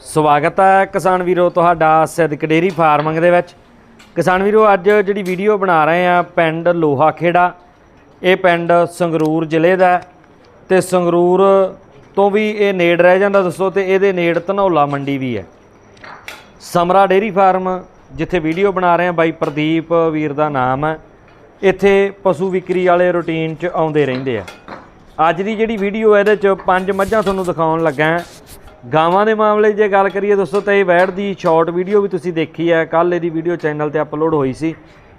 ਸਵਾਗਤ ਹੈ ਕਿਸਾਨ ਵੀਰੋ ਤੁਹਾਡਾ ਸਿੱਧਕ ਡੇਰੀ ਫਾਰਮਿੰਗ ਦੇ ਵਿੱਚ। ਕਿਸਾਨ ਵੀਰੋ, ਅੱਜ ਜਿਹੜੀ ਵੀਡੀਓ ਬਣਾ ਰਹੇ ਆ ਪਿੰਡ ਲੋਹਾ ਖੇੜਾ ਇਹ ਪਿੰਡ ਸੰਗਰੂਰ ਜ਼ਿਲ੍ਹੇ ਦਾ ਹੈ ਤੇ ਸੰਗਰੂਰ ਤੋਂ ਵੀ ਇਹ ਨੇੜ ਰਹਿ ਜਾਂਦਾ ਦੱਸੋ ਤੇ ਇਹਦੇ ਨੇੜ ਧਨੌਲਾ ਮੰਡੀ ਵੀ ਹੈ। ਸਮਰਾ ਡੇਰੀ ਫਾਰਮ ਜਿੱਥੇ ਵੀਡੀਓ ਬਣਾ ਰਹੇ ਆ ਬਾਈ ਪ੍ਰਦੀਪ ਵੀਰ ਦਾ ਨਾਮ ਹੈ, ਇੱਥੇ ਪਸ਼ੂ ਵਿਕਰੀ ਵਾਲੇ ਰੁਟੀਨ 'ਚ ਆਉਂਦੇ ਰਹਿੰਦੇ ਆ। ਅੱਜ ਦੀ ਜਿਹੜੀ ਵੀਡੀਓ ਇਹਦੇ 'ਚ ਪੰਜ ਮੱਝਾਂ ਤੁਹਾਨੂੰ ਦਿਖਾਉਣ ਲੱਗਾ ਗਾਵਾਂ ਦੇ ਮਾਮਲੇ ਜੇ ਗੱਲ ਕਰੀਏ ਦੋਸਤੋ, ਤਾਂ ਇਹ ਵੈੜ ਦੀ ਸ਼ਾਰਟ ਵੀਡੀਓ ਵੀ ਤੁਸੀਂ ਦੇਖੀ ਹੈ ਕੱਲ ਇਹਦੀ ਵੀਡੀਓ ਚੈਨਲ ਤੇ ਅਪਲੋਡ ਹੋਈ ਸੀ।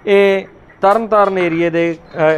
ਇਹ ਤਰਨਤਾਰਨ ਏਰੀਏ ਦੇ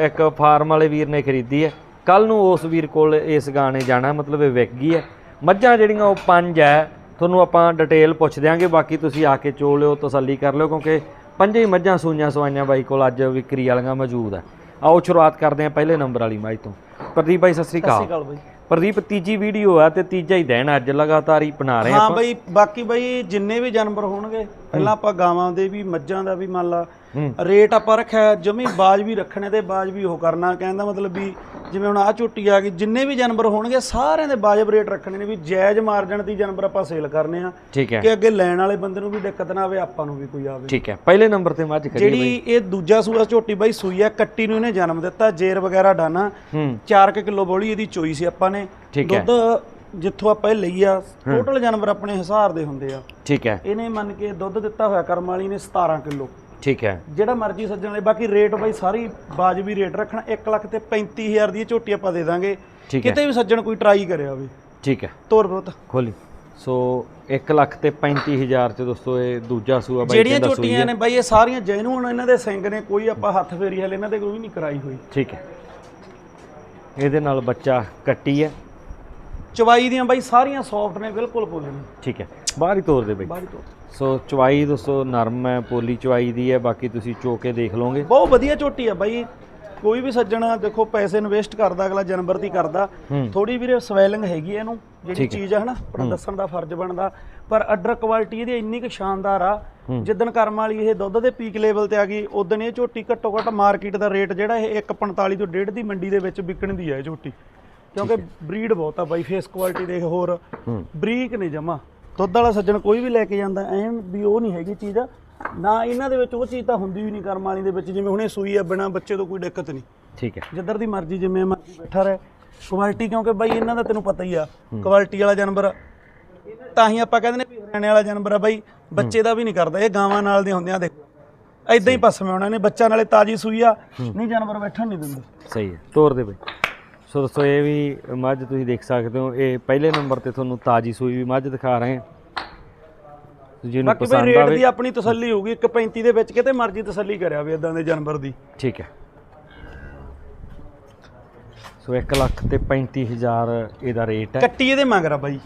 ਇੱਕ ਫਾਰਮ ਵਾਲੇ ਵੀਰ ਨੇ ਖਰੀਦੀ ਹੈ। ਕੱਲ ਨੂੰ ਉਸ ਵੀਰ ਕੋਲ ਇਸ ਗਾਣੇ ਜਾਣਾ, ਮਤਲਬ ਇਹ ਵਿਕ ਗਈ ਹੈ। ਮੱਝਾਂ ਜਿਹੜੀਆਂ ਉਹ ਪੰਜ ਹੈ, ਤੁਹਾਨੂੰ ਆਪਾਂ ਡਿਟੇਲ ਪੁੱਛ ਦਿਆਂਗੇ। ਬਾਕੀ ਤੁਸੀਂ ਆ ਕੇ ਚੋ ਲਿਓ, ਤਸੱਲੀ ਕਰ ਲਿਓ, ਕਿਉਂਕਿ ਪੰਜੇ ਹੀ ਮੱਝਾਂ ਸੂਈਆਂ ਸਵਾਈਆਂ ਬਾਈ ਕੋਲ ਅੱਜ ਵਿਕਰੀ ਵਾਲੀਆਂ ਮੌਜੂਦ ਹੈ। ਆਓ ਸ਼ੁਰੂਆਤ ਕਰਦੇ ਹਾਂ ਪਹਿਲੇ ਨੰਬਰ ਵਾਲੀ ਮੱਝ ਤੋਂ। ਪ੍ਰਦੀਪ ਬਾਈ, ਸਤਿ ਸ੍ਰੀ ਅਕਾਲ। ਕਾਲ ਬਾਈ। ਪ੍ਰਦੀਪ ਤੀਜੀ ਵੀਡੀਓ ਆ ਤੇ ਤੀਜਾ ਹੀ ਦਿਨ ਅੱਜ ਲਗਾਤਾਰ ਹੀ ਬਣਾ ਰਹੇ ਹਾਂ ਆਪਾਂ। ਬਾਈ ਬਾਕੀ ਬਾਈ ਜਿੰਨੇ ਵੀ ਜਾਨਵਰ ਹੋਣਗੇ ਪਹਿਲਾਂ ਆਪਾਂ ਗਾਵਾਂ ਦੇ ਵੀ ਮੱਝਾਂ ਦਾ ਵੀ ਮੰਨ ਲਾ। ਹੂੰ। ਰੇਟ ਆਪਾਂ ਰੱਖਿਆ ਜਮੀ ਬਾਜ ਵੀ ਰੱਖਣੇ ਤੇ ਬਾਜ ਵੀ ਉਹ ਕਰਨਾ। ਕਹਿੰਦਾ ਮਤਲਬ ਵੀ ਜਿਵੇਂ ਹੁਣ ਆ ਝੋਟੀ ਆ ਗਈ ਜਿੰਨੇ ਵੀ ਜਾਨਵਰ ਹੋਣਗੇ ਸਾਰਿਆਂ ਦੇ ਬਾਜਬ ਰੇਟ ਰੱਖਣੇ ਨੇ ਵੀ ਜਾਇਜ਼ ਮਾਰਜਨ ਦੀ ਜਾਨਵਰ ਆਪਾਂ ਸੇਲ ਕਰਨੇ ਆ। ਠੀਕ ਹੈ। ਕਿ ਅੱਗੇ ਲੈਣ ਵਾਲੇ ਬੰਦੇ ਨੂੰ ਵੀ ਦਿੱਕਤ ਨਾ ਆਵੇ ਆਪਾਂ ਨੂੰ ਵੀ ਕੋਈ ਆਵੇ। ਠੀਕ ਹੈ। ਪਹਿਲੇ ਨੰਬਰ ਤੇ ਮੱਝ ਖੜੀ ਜਿਹੜੀ ਇਹ ਦੂਜਾ ਸੂਆ ਝੋਟੀ ਬਾਈ ਸੂਈ ਆ ਕੱਟੀ ਨੂੰ ਇਹਨੇ ਜਨਮ ਦਿੱਤਾ ਜੇਰ ਵਗੈਰਾ ਹੂੰ। 4 ਕਿਲੋ ਬੋਲੀ ਇਹਦੀ ਚੋਈ ਸੀ ਆਪਾਂ ਨੇ। ਦੁੱਧ ਜਿੱਥੋਂ ਆਪਾਂ ਇਹ ਲਈ ਆ ਟੋਟਲ ਜਾਨਵਰ ਆਪਣੇ ਹਿਸਾਰ ਦੇ ਹੁੰਦੇ ਆ। ਠੀਕ ਹੈ। ਇਹਨੇ ਮੰਨ ਕੇ ਦੁੱਧ ਦਿੱਤਾ ਹੋਇਆ ਕਰਮ ਵਾਲੀ ਨੇ 17 ਕਿਲੋ। ਠੀਕ ਹੈ। ਜਿਹੜਾ ਮਰਜ਼ੀ ਸੱਜਣ ਵਾਲੇ ਬਾਕੀ ਰੇਟ ਬਾਈ ਸਾਰੀ ਬਾਜਬੀ ਰੇਟ ਰੱਖਣਾ 1 ਲੱਖ ਤੇ 35000 ਦੀ ਝੋਟੀ ਆਪਾਂ ਦੇ ਦਾਂਗੇ। ਹੈ। ਕਿਤੇ ਵੀ ਸੱਜਣ ਕੋਈ ਟਰਾਈ ਕਰਿਆ ਹੋਵੇ। ਠੀਕ ਹੈ। ਤੋਰ ਬਹੁਤ। ਖੋਲੀ। ਸੋ 1 ਲੱਖ ਤੇ 35000 ਚ ਦੋਸਤੋ ਇਹ ਦੂਜਾ ਸੂਆ ਬਾਈ ਜਿਹੜੀਆਂ ਝੋਟੀਆਂ ਹੈ। ਨੇ ਬਾਈ ਇਹ ਸਾਰੀਆਂ ਜੈਨੂਨ ਇਹਨਾਂ ਦੇ ਸਿੰਘ ਨੇ ਕੋਈ ਆਪਾਂ ਹੱਥ ਫੇਰੀ ਹਲੇ ਇਹਨਾਂ ਦੇ ਕੋਈ ਨਹੀਂ ਕਰਾਈ ਹੋਈ। ਠੀਕ ਹੈ। ਇਹਦੇ ਨਾਲ ਬੱਚਾ ਕੱਟੀ ਹੈ। ਚਵਾਈ ਦੀਆਂ ਬਾਈ ਸਾਰੀਆਂ ਸੌਫਟ ਨੇ ਬਿਲਕੁਲ ਨੇ। ਠੀਕ ਹੈ। ਬਾਹਰ ਹੀ ਤੋਰ ਦੇ ਬਈ। ਬਾਹਰੀ ਤੋਂ ਸੋ ਚਵਾਈ ਦੋਸਤੋ ਨਰਮ ਹੈ ਪੋਲੀ ਚਵਾਈ ਦੀ ਹੈ ਬਾਕੀ ਤੁਸੀਂ ਚੋ ਕੇ ਦੇਖ ਲਓਗੇ। ਬਹੁਤ ਵਧੀਆ ਝੋਟੀ ਆ ਬਾਈ। ਕੋਈ ਵੀ ਸੱਜਣ ਦੇਖੋ ਪੈਸੇ ਇਨਵੈਸਟ ਕਰਦਾ ਅਗਲਾ ਜਨਵਰ ਦੀ ਕਰਦਾ। ਹੂੰ। ਥੋੜੀ ਵੀਰੇ ਸਵੈਲਿੰਗ ਹੈਗੀ ਇਹਨੂੰ ਜਿਹੜੀ ਚੀਜ਼ ਆ ਹਨਾ ਪਰ ਦੱਸਣ ਦਾ ਫਰਜ਼ ਬਣਦਾ। ਪਰ ਅਡਰ ਕੁਆਲਿਟੀ ਇਹਦੀ ਇੰਨੀ ਕੁ ਸ਼ਾਨਦਾਰ ਆ। ਜਿੱਦਣ ਕਰਮ ਵਾਲੀ ਇਹ ਦੁੱਧ ਦੇ ਪੀਕ ਲੈਵਲ ਤੇ ਆ ਗਈ ਉਦੋਂ ਇਹ ਝੋਟੀ ਘੱਟੋ ਘੱਟ ਮਾਰਕੀਟ ਦਾ ਰੇਟ ਜਿਹੜਾ ਇਹ 1.45 ਤੋਂ 1.5 ਦੀ ਮੰਡੀ ਦੇ ਵਿੱਚ ਵਿਕਣ ਦੀ ਆ ਇਹ ਝੋਟੀ ਕਿਉਂਕਿ ਬਰੀਡ ਬਹੁਤ ਆ ਬਾਈ ਫੇਸ ਕੁਆਲਿਟੀ ਦੇਖ ਹੋਰ ਹੂੰ। ਬਰੀਕ ਨਹੀਂ ਜਮਾ। ਦੁੱਧ ਵਾਲਾ ਸੱਜਣ ਕੋਈ ਵੀ ਲੈ ਕੇ ਜਾਂਦਾ ਐਂ ਵੀ ਉਹ ਨਹੀਂ ਹੈਗੀ ਚੀਜ਼। ਨਾ ਇਹਨਾਂ ਦੇ ਵਿੱਚ ਉਹ ਚੀਜ਼ ਤਾਂ ਹੁੰਦੀ ਵੀ ਨਹੀਂ ਕਰਮ ਵਾਲੀ ਦੇ ਵਿੱਚ ਜਿਵੇਂ ਹੁਣੇ ਸੂਈ ਆ ਬਿਨਾ ਬੱਚੇ ਤੋਂ ਕੋਈ ਦਿੱਕਤ ਨਹੀਂ। ਠੀਕ ਹੈ। ਜਿੱਧਰ ਦੀ ਮਰਜ਼ੀ ਜਿਵੇਂ ਮਰਜ਼ੀ ਬੈਠਾ ਰਹੇ ਕੁਆਲਿਟੀ ਕਿਉਂਕਿ ਬਾਈ ਇਹਨਾਂ ਦਾ ਤੈਨੂੰ ਪਤਾ ਹੀ ਆ ਕੁਆਲਿਟੀ ਵਾਲਾ ਜਾਨਵਰ ਤਾਂ ਹੀ ਆਪਾਂ ਕਹਿੰਦੇ ਨੇ ਵੀ ਹਰਿਆਣੇ ਵਾਲਾ ਜਾਨਵਰ ਆ ਬਾਈ ਬੱਚੇ ਦਾ ਵੀ ਨਹੀਂ ਕਰਦਾ ਇਹ ਗਾਵਾਂ ਨਾਲ ਦੇ ਹੁੰਦੇ ਆ ਦੇਖੋ। ਐਦਾਂ ਹੀ ਪਸਮੇ ਉਹਨਾਂ ਨੇ ਬੱਚਾ ਨਾਲੇ ਤਾਜੀ ਸੂਈ ਆ ਨਹੀਂ ਜਾਨਵਰ ਬੈਠਣ ਨਹੀਂ ਦਿੰਦੇ। ਸਹੀ ਹੈ ਤੋਰ ਦੇ ਬਈ। ਸੋ ਦੋਸਤੋ ਇਹ ਵੀ ਮੱਝ ਤੁਸੀਂ ਦੇਖ ਸਕਦੇ ਹੋ। ਇਹ ਪਹਿਲੇ ਨੰਬਰ ਤੇ ਤੁਹਾਨੂੰ ਤਾਜੀ ਸੂਈ ਵੀ ਮੱਝ ਦਿਖਾ ਰਹੇ ਹਾਂ। ਜਿਹਨੂੰ ਬਾਕੀ ਬਾਈ ਪਸੰਦ ਰੇਟ ਆਵੇ ਦੀ ਆਪਣੀ ਤਸੱਲੀ ਹੋਊਗੀ 1.35 ਦੇ ਵਿੱਚ ਕਿਤੇ ਮਰਜ਼ੀ ਤਸੱਲੀ ਕਰਿਆ ਵੀ ਇਦਾਂ ਦੇ ਜਾਨਵਰ ਦੀ। ਠੀਕ ਹੈ। ਸੋ 1 ਲੱਖ ਤੇ 35000 ਇਹਦਾ ਰੇਟ ਹੈ। ਕੱਟੀ ਇਹਦੇ ਮਗਰ ਆ ਬਾਈ।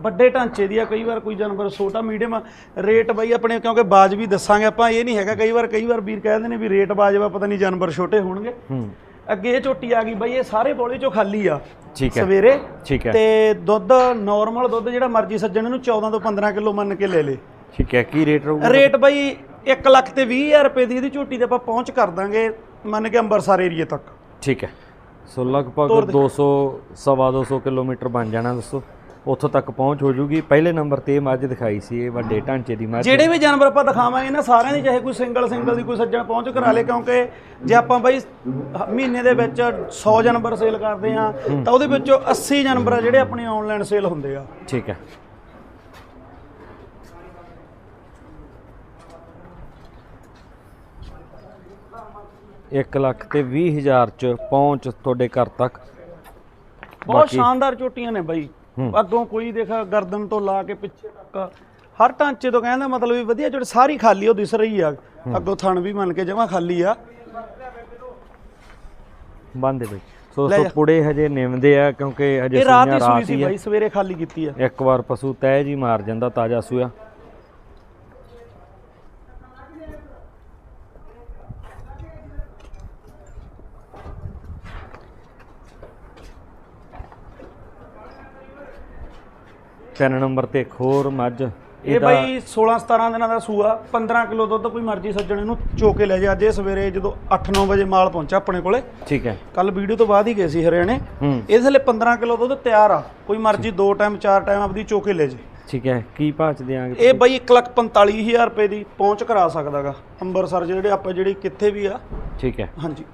ਵੱਡੇ ਢਾਂਚੇ ਦੀ ਆ ਕਈ ਵਾਰ ਕੋਈ ਜਾਨਵਰ ਛੋਟਾ ਮੀਡੀਅਮ ਰੇਟ ਬਾਈ ਆਪਣੇ ਕਿਉਂਕਿ ਬਾਜ ਵੀ ਦੱਸਾਂਗੇ ਆਪਾਂ ਇਹ ਨਹੀਂ ਹੈਗਾ ਕਈ ਵਾਰ ਕਈ ਵਾਰ ਵੀਰ ਕਹਿੰਦੇ ਨੇ ਵੀ ਰੇਟ ਬਾਜਵਾ ਪਤਾ ਨਹੀਂ ਜਾਨਵਰ ਛੋਟੇ ਹੋਣਗੇ। ਹੂੰ। ਅੱਗੇ ਇਹ ਝੋਟੀ ਆ ਗਈ ਬਾਈ ਇਹ ਸਾਰੇ ਬੋਲੇ ਚੋਂ ਖਾਲੀ ਆ। ਠੀਕ ਹੈ। ਸਵੇਰੇ ਠੀਕ ਹੈ। ਤੇ ਦੁੱਧ ਨਾਰਮਲ ਦੁੱਧ ਜਿਹੜਾ ਮਰਜ਼ੀ ਸੱਜਣ ਨੂੰ 14 ਤੋਂ 15 ਕਿਲੋ ਮੰਨ ਕੇ ਲੈ ਲੇ। ਠੀਕ ਹੈ ਕੀ ਰੇਟ ਰਹੂਗਾ? ਰੇਟ ਬਾਈ 1 ਲੱਖ ਤੇ 20000 ਰੁਪਏ ਦੀ ਇਹਦੀ ਝੋਟੀ ਤੇ ਆਪਾਂ ਪਹੁੰਚ ਕਰ ਦਾਂਗੇ ਮੰਨ ਕੇ ਅੰਬਰਸਰ ਏਰੀਏ ਤੱਕ। ਠੀਕ ਹੈ। ਸੋ ਲਗਭਗ 200 ਸਵਾ 200 ਕਿਲੋਮੀਟਰ ਬਣ ਜਾਣਾ ਦੋਸਤੋ ਉੱਥੋਂ ਤੱਕ ਪਹੁੰਚ ਹੋ ਜੂਗੀ। ਪਹਿਲੇ ਨੰਬਰ ਤੇ ਇਹ ਮੱਝ ਦਿਖਾਈ ਸੀ ਇਹ ਵੱਡੇ ਢਾਂਚੇ ਦੀ ਮੱਝ। ਜਿਹੜੇ ਵੀ ਜਾਨਵਰ ਆਪਾਂ ਦਿਖਾਵਾਂਗੇ ਨਾ ਸਾਰਿਆਂ ਦੀ ਚਾਹੇ ਕੋਈ ਸਿੰਗਲ ਸਿੰਗਲ ਦੀ ਕੋਈ ਸੱਜਣ ਪਹੁੰਚ ਕਰਾ ਲੇ ਕਿਉਂਕਿ ਜੇ ਆਪਾਂ ਬਾਈ ਮਹੀਨੇ ਦੇ ਵਿੱਚ 100 ਜਾਨਵਰ ਸੇਲ ਕਰਦੇ ਆ ਤਾਂ ਉਹਦੇ ਵਿੱਚੋਂ 80 ਜਾਨਵਰ ਆ ਜਿਹੜੇ ਆਪਣੇ ਆਨਲਾਈਨ ਸੇਲ ਹੁੰਦੇ ਆ। ਠੀਕ ਹੈ। ਇੱਕ ਲੱਖ ਤੇ 20000 ਚ ਪਹੁੰਚ ਤੁਹਾਡੇ ਘਰ ਤੱਕ। ਬਹੁਤ ਸ਼ਾਨਦਾਰ ਚੋਟੀਆਂ ਨੇ ਬਾਈ। ਅੱਗੋਂ ਕੋਈ ਦੇਖਾ ਗਰਦਨ ਤੋਂ ਲਾ ਕੇ ਪਿੱਛੇ ਤੱਕ। ਹਰ ਢਾਂਚੇ ਤੋਂ ਕਹਿੰਦਾ ਮਤਲਬ ਵੀ ਵਧੀਆ ਜਿਹੜੀ ਸਾਰੀ ਖਾਲੀ ਉਹ ਦਿਸ ਰਹੀ ਆ। ਅੱਗੋਂ ਥਣ ਵੀ ਮੰਨ ਕੇ ਜਮਾ ਖਾਲੀ ਆ। ਬੰਦੇ ਬਈ। ਸੋ ਸੋ ਪੁੜੇ ਹਜੇ ਨਿਮਦੇ ਆ ਕਿਉਂਕਿ ਹਜੇ ਇਹ ਰਾਤ ਸੂਈ ਸੀ ਬਾਈ ਸਵੇਰੇ ਖਾਲੀ ਕੀਤੀ ਆ। ਇੱਕ ਵਾਰ ਪਸ਼ੂ ਤਹਿ ਜੀ ਮਾਰ ਜਾਂਦਾ ਤਾਜ਼ਾ ਸੂਆ। ਤਿੰਨ ਨੰਬਰ ਤੇ ਹੋਰ ਮੱਝ ਇਹ ਬਾਈ 16 17 ਦਿਨਾਂ ਦਾ ਸੂਆ 15 ਕਿਲੋ ਦੁੱਧ ਕੋਈ ਮਰਜ਼ੀ ਸੱਜਣ ਇਹਨੂੰ ਚੋ ਕੇ ਲੈ ਜਾ। ਅੱਜ ਇਹ ਸਵੇਰੇ ਜਦੋਂ 8-9 ਵਜੇ ਮਾਲ ਪਹੁੰਚਾ ਆਪਣੇ ਕੋਲੇ ਠੀਕ ਹੈ। ਕੱਲ ਵੀਡੀਓ ਤੋਂ ਬਾਅਦ ਹੀ ਗਏ ਸੀ ਹਰਿਆਣੇ। ਇਸ ਲਈ 15 ਕਿਲੋ ਦੁੱਧ ਤਿਆਰ ਆ। ਕੋਈ ਮਰਜ਼ੀ ਦੋ ਟਾਈਮ ਚਾਰ ਟਾਈਮ ਆਪਦੀ ਚੋ ਕੇ ਲੈ ਜੇ। ਠੀਕ ਹੈ ਕੀ ਭਾਅ ਚ ਦਿਆਂਗੇ ਇਹ ਬਾਈ 145000 ਰੁਪਏ ਦੀ ਪਹੁੰਚ ਕਰਾ ਸਕਦਾਗਾ। ਅੰਮ੍ਰਿਤਸਰ ਜਿਹੜੇ ਆਪਾਂ ਜਿਹੜੀ ਕਿੱਥੇ ਵੀ ਆ। ਠੀਕ ਹੈ। ਹਾਂਜੀ।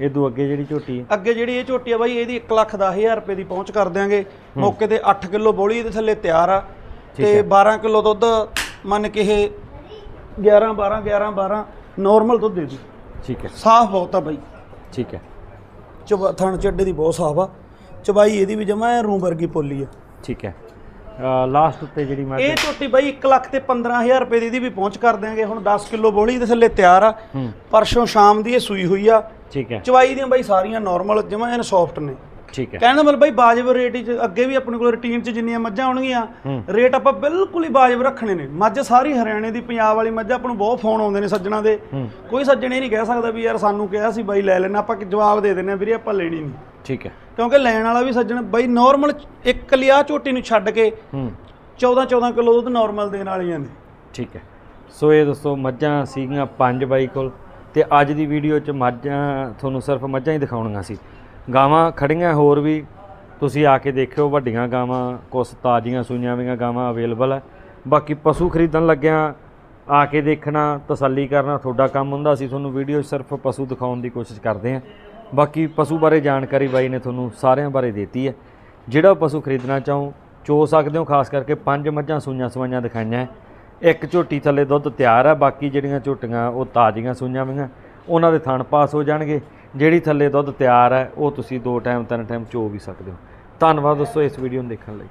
ਇਹ ਤੋਂ ਅੱਗੇ ਜਿਹੜੀ ਝੋਟੀ ਹੈ? ਅੱਗੇ ਜਿਹੜੀ ਇਹ ਝੋਟੀ ਆ ਬਾਈ ਇਹਦੀ 110000 ਰੁਪਏ ਦੀ ਪਹੁੰਚ ਕਰ ਦਿਆਂਗੇ। ਮੌਕੇ ਤੇ 8 ਕਿਲੋ ਬੋਲੀ ਇਹਦੇ ਥੱਲੇ ਤਿਆਰ ਆ ਤੇ 12 ਕਿਲੋ ਦੁੱਧ ਮੰਨ ਕੇ ਇਹ 11 12 11 12 ਨਾਰਮਲ ਦੁੱਧ ਦੇ ਦੂ ਠੀਕ ਹੈ। ਸਾਫ਼ ਬਹੁਤ ਆ ਬਾਈ। ਠੀਕ ਹੈ। ਚਬਾ ਥਣ ਚੱਡੇ ਦੀ ਬਹੁਤ ਸਾਫ਼ ਆ। ਚਬਾਈ ਇਹਦੀ ਵੀ ਜਮਾ ਰੂਮ ਵਰਗੀ ਪੋਲੀ ਆ। ਠੀਕ ਹੈ। ਲਾਸਟ ਉੱਤੇ ਜਿਹੜੀ ਮੈਂ ਇਹ ਝੋਟੀ ਬਾਈ 1 ਲੱਖ ਤੇ 15000 ਰੁਪਏ ਦੀ ਇਹਦੀ ਵੀ ਪਹੁੰਚ ਕਰ ਦਿਆਂਗੇ। ਹੁਣ 10 ਕਿਲੋ ਬੋਲੀ ਇਹਦੇ ਥੱਲੇ ਤਿਆਰ ਆ। ਪਰਸੋਂ ਸ਼ਾਮ ਦੀ ਇਹ ਸੂਈ ਹੋਈ ਆ। ਠੀਕ ਹੈ। ਚਵਾਈ ਦੀਆਂ ਬਾਈ ਸਾਰੀਆਂ ਨਾਰਮਲ ਜਮਾ ਐਨ ਸੌਫਟ ਨੇ। ਠੀਕ ਹੈ। ਕਹਿਣ ਦਾ ਮਤਲਬ ਬਾਈ ਵਾਜਬ ਰੇਟ 'ਚ ਅੱਗੇ ਵੀ ਆਪਣੇ ਕੋਲ ਰੁਟੀਨ 'ਚ ਜਿੰਨੀਆਂ ਮੱਝਾਂ ਆਉਣਗੀਆਂ। ਰੇਟ ਆਪਾਂ ਬਿਲਕੁਲ ਹੀ ਵਾਜਬ ਰੱਖਣੇ ਨੇ। ਮੱਝ ਸਾਰੀ ਹਰਿਆਣੇ ਦੀ ਪੰਜਾਬ ਵਾਲੀ ਮੱਝ ਆਪਾਂ ਨੂੰ ਬਹੁਤ ਫੋਨ ਆਉਂਦੇ ਨੇ ਸੱਜਣਾ ਦੇ। ਕੋਈ ਸੱਜਣ ਇਹ ਨਹੀਂ ਕਹਿ ਸਕਦਾ ਵੀ ਯਾਰ ਸਾਨੂੰ ਕਿਹਾ ਸੀ ਬਾਈ ਲੈ ਲੈਣਾ ਆਪਾਂ ਜਵਾਬ ਦੇ ਦਿੰਦੇ ਆ ਵੀਰੇ ਆਪਾਂ ਲੈਣੀ ਨਹੀਂ। ਠੀਕ ਹੈ। ਕਿਉਂਕਿ ਲੈਣ ਵਾਲਾ ਵੀ ਸੱਜਣ ਬਾਈ ਨਾਰਮਲ ਇੱਕ ਲਿਆ ਝੋਟੀ ਨੂੰ ਛੱਡ ਕੇ ਹੂੰ। 14 14 ਕਿਲੋ ਦੁੱਧ ਨਾਰਮਲ ਦੇਣ ਵਾਲੀਆਂ ਨੇ। ਠੀਕ ਹੈ। ਸੋ ਇਹ ਦੋਸਤੋ ਮੱਝਾਂ ਸੀਗੀਆਂ ਪੰਜ ਬਾਈ ਕੋਲ। ਤੇ ਅੱਜ ਦੀ ਵੀਡੀਓ 'ਚ ਮੱਝਾਂ, ਤੁਹਾਨੂੰ ਸਿਰਫ ਮੱਝਾਂ ਹੀ ਦਿਖਾਉਣੀਆਂ ਸੀ। ਗਾਵਾਂ ਖੜੀਆਂ ਹੋਰ ਵੀ ਤੁਸੀਂ ਆ ਕੇ ਦੇਖਿਓ, ਵੱਡੀਆਂ ਗਾਵਾਂ, ਕੁਛ ਤਾਜ਼ੀਆਂ ਸੂਈਆਂ ਵੀਆਂ ਗਾਵਾਂ ਅਵੇਲੇਬਲ ਹੈ ਬਾਕੀ ਪਸ਼ੂ ਖਰੀਦਣ ਲੱਗਿਆਂ, ਆ ਕੇ ਦੇਖਣਾ, ਤਸੱਲੀ ਕਰਨਾ ਤੁਹਾਡਾ ਕੰਮ ਹੁੰਦਾ ਸੀ। ਤੁਹਾਨੂੰ ਵੀਡੀਓ 'ਚ ਸਿਰਫ ਪਸ਼ੂ ਦਿਖਾਉਣ ਦੀ ਕੋਸ਼ਿਸ਼ ਕਰਦੇ ਹਾਂ। ਬਾਕੀ ਪਸ਼ੂ ਬਾਰੇ ਜਾਣਕਾਰੀ ਬਾਈ ਨੇ ਤੁਹਾਨੂੰ ਸਾਰਿਆਂ ਬਾਰੇ ਦਿੱਤੀ ਹੈ। ਜਿਹੜਾ ਪਸ਼ੂ ਖਰੀਦਣਾ ਚਾਹੋ, ਚੋ ਸਕਦੇ ਹੋ, ਖਾਸ ਕਰਕੇ ਪੰਜ ਮੱਝਾਂ ਸੂਈਆਂ ਸਵਾਈਆਂ ਦਿਖਾਈਆਂ। ਹੈ। ਇੱਕ ਝੋਟੀ ਥੱਲੇ ਦੁੱਧ ਤਿਆਰ ਹੈ ਬਾਕੀ ਜਿਹੜੀਆਂ ਝੋਟੀਆਂ ਉਹ ਤਾਜ਼ੀਆਂ ਸੂਈਆਂ ਵੀਆਂ ਉਹਨਾਂ ਦੇ ਥਣ ਪਾਸ ਹੋ ਜਾਣਗੇ। ਜਿਹੜੀ ਥੱਲੇ ਦੁੱਧ ਤਿਆਰ ਹੈ ਉਹ ਤੁਸੀਂ ਦੋ ਟਾਈਮ, ਤਿੰਨ ਟਾਈਮ ਚੋ ਵੀ ਸਕਦੇ ਹੋ। ਧੰਨਵਾਦ ਦੋਸਤੋ ਇਸ ਵੀਡੀਓ ਨੂੰ ਦੇਖਣ ਲਈ।